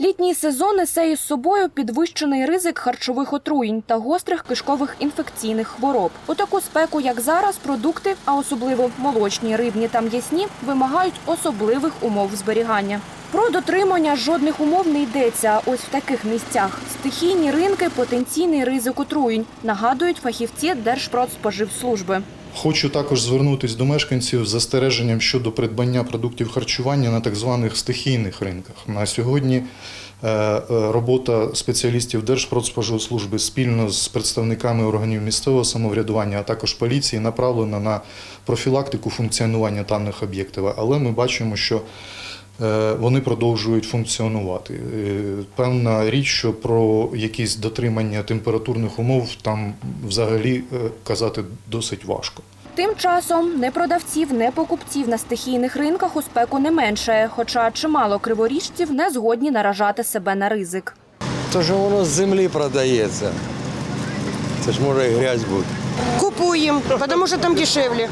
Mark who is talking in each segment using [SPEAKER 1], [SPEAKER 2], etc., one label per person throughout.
[SPEAKER 1] Літній сезон несе із собою підвищений ризик харчових отруєнь та гострих кишкових інфекційних хвороб. У таку спеку, як зараз, продукти, а особливо молочні, рибні та м'ясні, вимагають особливих умов зберігання. Про дотримання жодних умов не йдеться. Ось в таких місцях стихійні ринки, потенційний ризик отруєнь, нагадують фахівці Держпродспоживслужби.
[SPEAKER 2] Хочу також звернутися до мешканців з застереженням щодо придбання продуктів харчування на так званих стихійних ринках. На сьогодні е, е, робота спеціалістів Держпродспоживслужби спільно з представниками органів місцевого самоврядування, а також поліції направлена на профілактику функціонування даних об'єктів. Але ми бачимо, що вони продовжують функціонувати. Е, Певна річ, що про якісь дотримання температурних умов там взагалі е, казати досить важко.
[SPEAKER 1] Тим часом не продавців, не покупців на стихійних ринках у спеку не менше, хоча чимало криворіжців не згодні наражати себе на ризик.
[SPEAKER 3] То що воно з землі продається. Це ж може і грязь бути.
[SPEAKER 4] Купуємо, тому що там дешевле.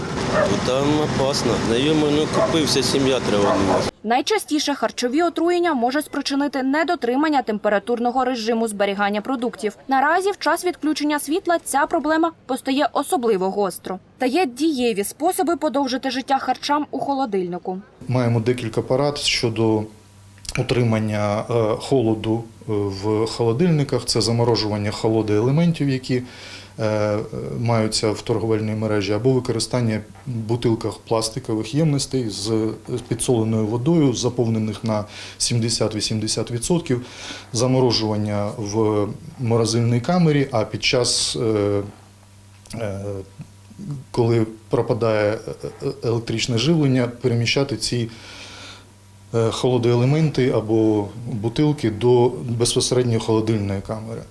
[SPEAKER 5] Там опасно. На йому ну, купився, сім'я тривогнулася.
[SPEAKER 1] Найчастіше харчові отруєння може спричинити недотримання температурного режиму зберігання продуктів. Наразі в час відключення світла ця проблема постає особливо гостро. Та є дієві способи подовжити життя харчам у холодильнику.
[SPEAKER 2] Маємо декілька парад щодо утримання е, холоду е, в холодильниках. Це заморожування холоди елементів, які е, маються в торговельній мережі, або використання в бутилках пластикових ємностей з підсоленою водою, заповнених на 70-80%, заморожування в морозильній камері, а під час коли пропадає електричне живлення, переміщати ці холодоелементи або бутилки до безпосередньо холодильної камери.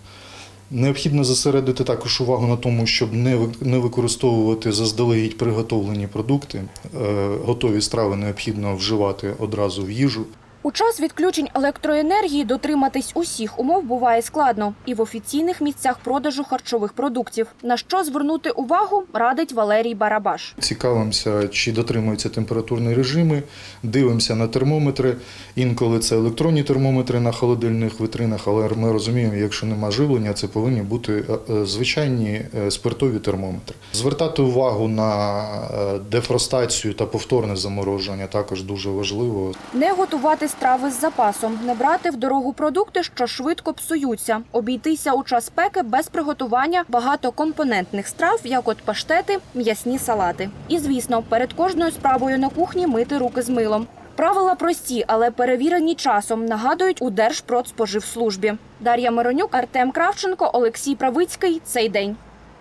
[SPEAKER 2] Необхідно зосередити також увагу на тому, щоб не використовувати заздалегідь приготовлені продукти. Е, Готові страви необхідно вживати одразу в їжу.
[SPEAKER 1] У час відключень електроенергії дотриматись усіх умов буває складно і в офіційних місцях продажу харчових продуктів. На що звернути увагу, радить Валерій Барабаш.
[SPEAKER 2] Цікавимося, чи дотримуються температурні режими, дивимося на термометри. Інколи це електронні термометри на холодильних витринах, але ми розуміємо, якщо нема живлення, це повинні бути е, звичайні е, спиртові термометри. Звертати увагу на е, дефростацію та повторне замороження також дуже важливо.
[SPEAKER 1] Не готувати страви з запасом, не брати в дорогу продукти, що швидко псуються, обійтися у час спеки без приготування багатокомпонентних страв, як от паштети, м'ясні салати. І звісно, перед кожною справою на кухні мити руки з милом. Правила прості, але перевірені часом, нагадують у Держпродспоживслужбі. Дар'я Миронюк, Артем Кравченко, Олексій Правицький. Цей день.